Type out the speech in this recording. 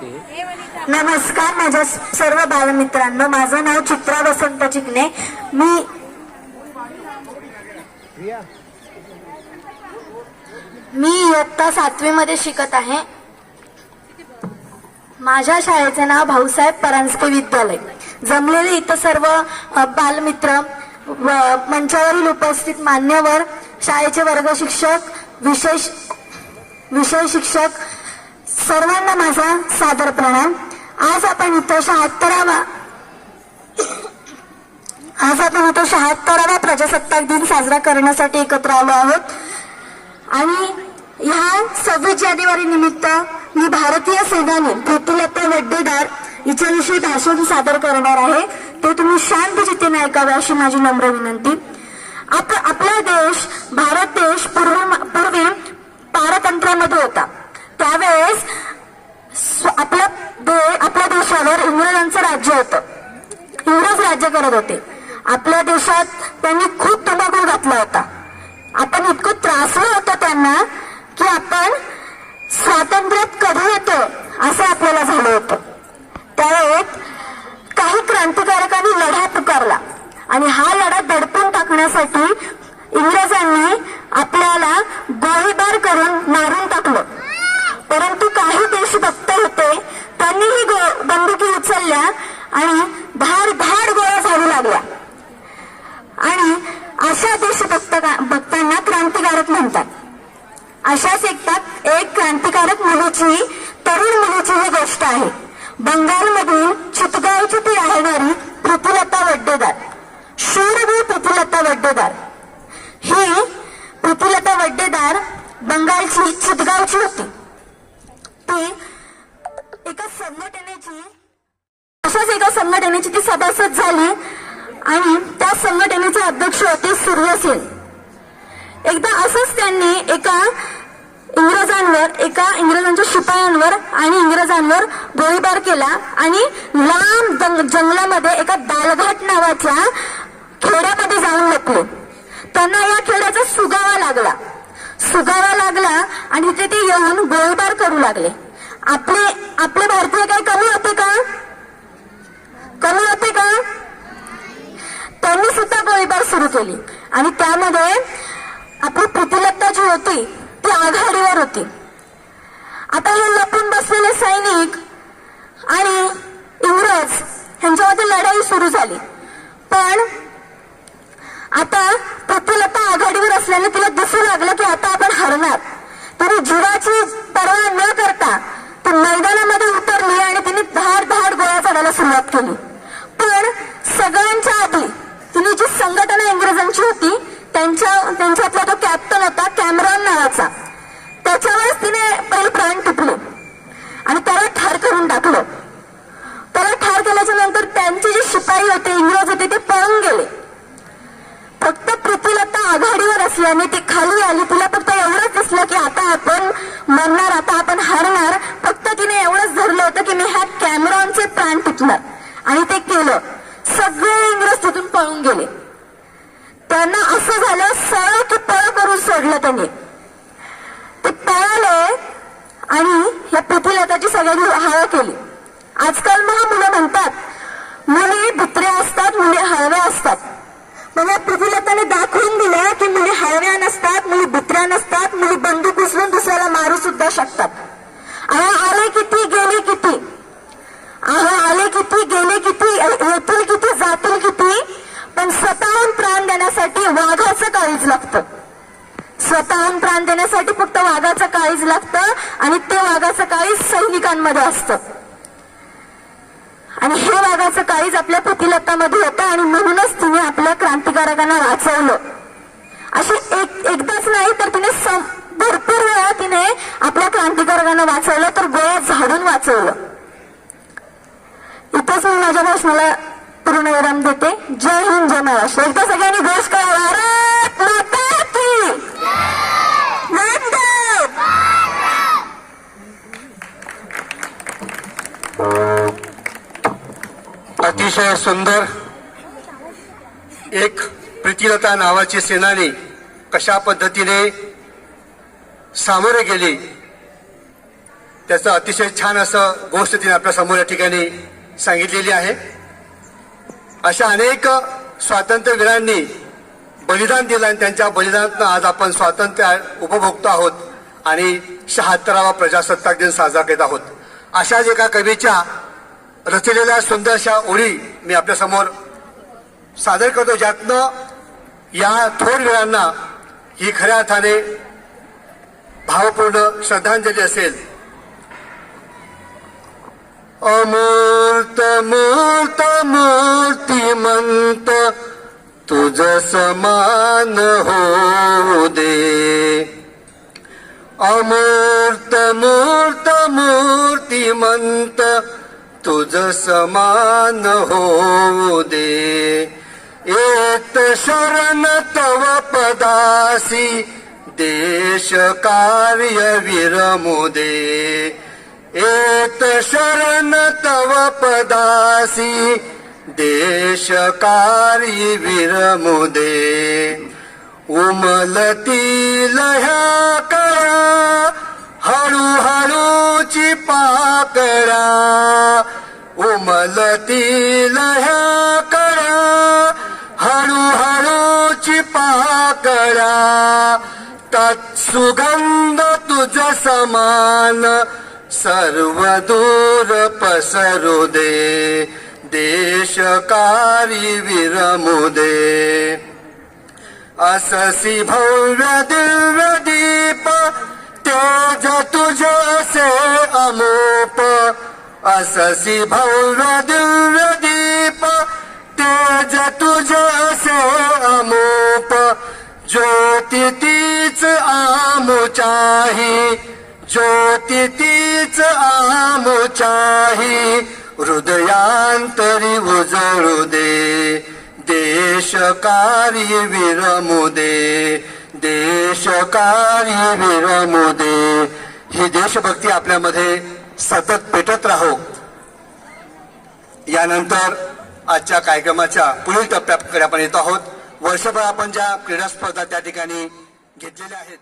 नमस्कार माझ्या सर्व बालमित्रांनो माझं नाव चित्रा वसंत चिकणे मी मी इयत्ता सातवी मध्ये शिकत आहे. माझ्या शाळेचे नाव भाऊसाहेब परांजपे विद्यालय. जमलेले इथं सर्व बालमित्र व मंचावरील उपस्थित मान्यवर शाळेचे वर्ग शिक्षक विशेष विषय शिक्षक सर्वांना माझा सादर प्रणाम. आज आपण इथं शहात्तरावा आज आपण इथं शहात्तरावा प्रजासत्ताक दिन साजरा करण्यासाठी एकत्र आलो आहोत. आणि ह्या सव्वीस जानेवारी निमित्त मी भारतीय सेनानी पृथ्वीलता वड्डेदार हिच्याविषयी भाषण सादर करणार आहे. ते तुम्ही शांत चित्तेने ऐकावे अशी माझी नम्र विनंती. आप आपला देश भारत देश पूर्व पूर्वी पारतंत्र्यामध्ये होता त्यावेळेस स्व- आपल्या दे आपल्या देशावर इंग्रजांचं राज्य होतं. इंग्रज राज्य करत होते. आपल्या देशात त्यांनी खूप तंबाखू घातला होता. आपण इतकं त्रासलं होतं त्यांना की आपण स्वातंत्र्यात कधी येतो असं आपल्याला झालं होतं. त्यावेळेत काही क्रांतिकारकांनी लढा पुकारला. आणि हा लढा दडपून टाकण्यासाठी इंग्रजांनी आपल्याला गोळीबार करून मारून टाकलं. परंतु काही देशभक्त होते त्यांनीही गो- बंदुकी उचलल्या आणि धाड धाड गोळ्या झाडू लागल्या. आणि अशा देशभक्त भक्तांना क्रांतिकारक म्हणतात. अशाच एकतात एक क्रांतिकारक मुलीची तरुण मुलीची ही गोष्ट आहे. बंगालमधील चितगावची ती राहणारी पृथ्वीलता वड्डेदार. शूरवी पृथ्वीलता वड्डेदार. ही पृथ्वीलता वड्डेदार बंगालची चितगावची होती. ती संघटनेची अशाच एका संघटनेची ती सभासद झाली आणि त्या संघटनेचे अध्यक्ष होते सूर्यसेन एकदा असंच त्यांनी एका इंग्रजांवर एका इंग्रजांच्या शिपायांवर आणि इंग्रजांवर गोळीबार केला आणि लांब जंग- जंगलामध्ये एका दालघाट नावाच्या खेड्यामध्ये जाऊन लपले. त्यांना या खेड्याचा सुगावा लागला. सुगावा लागला आणि तिथे ते येऊन गोळीबार करू लागले. आपले आपले भारतीय काही कमी होते का? कमी होते का? त्यांनी सुद्धा गोळीबार सुरू केली. आणि त्यामध्ये आपली पृथ्वीलत्ता जी होती ती आघाडीवर होती. आता हे लपून बसलेले सैनिक आणि इंग्रज यांच्यामध्ये लढाई सुरू झाली. पण आता पृथ्वीलता आघाडीवर असल्याने तिला दिसू लागलं की आता आपण हरणार. तरी जीवाची पर्वा न करता ती मैदानामध्ये उतरली आणि तिने धाड धाड गोळ्या चढायला सुरुवात केली. पण सगळ्यांच्या आधी तिने जी संघटना इंग्रजांची होती त्यांच्या त्यांच्यातला तो कॅप्टन होता कॅमरॉन नावाचा त्याच्यावरच तिने पहिले प्राण टिपले. आणि त्याला ठार करून टाकलं. त्याला ठार केल्याच्यानंतर त्यांचे जे शिपाई होते इंग्रज होते ते पळून गेले. फक्त पृथ्वीलता आघाडीवर असल्याने ती खाली आली. तिला फक्त एवढंच दिसलं की आता आपण मरणार आता आपण हरणार फक्त तिने एवढंच धरलं होतं की मी ह्या कॅमेरॉनचे प्राण तुटलं आणि ते केलं. सगळे इंग्रज तिथून पळून गेले. त्यांना असं झालं सरळ की पळ करून सोडलं त्यांनी. ते पळाले आणि या पृथ्वीलताची सगळ्यांनी हळा केली. आजकाल मग मुलं म्हणतात मुली भित्र्या असतात मुली हळव्या असतात. मग या पृथ्वीलताने दाखवून दिलं की मुली हळव्या नसतात मुली भित्र्या नसतात मुली बंदूक उचलून दुसऱ्याला मारू सुद्धा शकतात. आणि आले किती गेले किती? किती गेले किती येतील किती जातील किती पण स्वतःहून प्राण देण्यासाठी वाघाचं काळीज लागतं. स्वतःहून प्राण देण्यासाठी फक्त वाघाचं काळीज लागतं आणि ते वाघाचं काळीज सैनिकांमध्ये असतं. आणि हे वाघाचं काळीज आपल्या पतिलतामध्ये होतं आणि म्हणूनच तिने आपल्या क्रांतिकारकांना वाचवलं. अशी एक एकदाच नाही तर तिने भरपूर वेळा तिने आपल्या क्रांतिकारकांना वाचवलं तर गोळ्या झाडून वाचवलं. माझ्या भाषणाला पूर्णविराम देते. जय हिंद जय महाराष्ट्र. एकदा सगळ्यांनी घोष करा अतिशय सुंदर एक प्रीतिलता नावाची सेनानी कशा पद्धतीने सामोरे गेली त्याचं अतिशय छान असं गोष्ट तिने आपल्यासमोर या ठिकाणी सांगितलेली आहे. अशा अनेक स्वातंत्र्यवीरांनी बलिदान दिलं आणि त्यांच्या बलिदानातून आज आपण स्वातंत्र्य उपभोगतो आहोत आणि शहात्तरावा प्रजासत्ताक दिन साजरा करीत आहोत. अशाच एका कवीच्या रचलेल्या सुंदरशा ओळी मी आपल्यासमोर सादर करतो ज्यातनं या थोर वीरांना ही खऱ्या अर्थाने भावपूर्ण श्रद्धांजली असेल. अमूर्त मूर्त मूर्तिमंत तुझ समान होऊ दे. अमूर्त मूर्त मूर्तिमंत तुझ समान होऊ दे. एक शरण तव पदासी देश कार्य विरमू एत शरण तव पदासी देश कार्य विरमू दे उमलतील करा कळा हळूहळूची पाकळा उमलतील ह्या कळा हळूहळूची पाकरा तत्सुगंध तुझ समान सर्व दूर पसरू दे देशकारी विरमू दे अससी भव्य दिव्य दीप तेज तुझसे अमोप। अससी भव्य दिव्य दीप तेज तुझसे अमोप। ज्योति तीच आमुचाही ज्योती चाही हृदयांतरी उजळू दे. देशकारी विरमू दे. देशकारी विरमू दे. ही देशभक्ती आपल्यामध्ये सतत पेटत राहो. यानंतर आजच्या कार्यक्रमाच्या पुढील टप्प्याकडे आपण येत आहोत. वर्षभर आपण ज्या क्रीडा स्पर्धा त्या ठिकाणी घेतलेल्या आहेत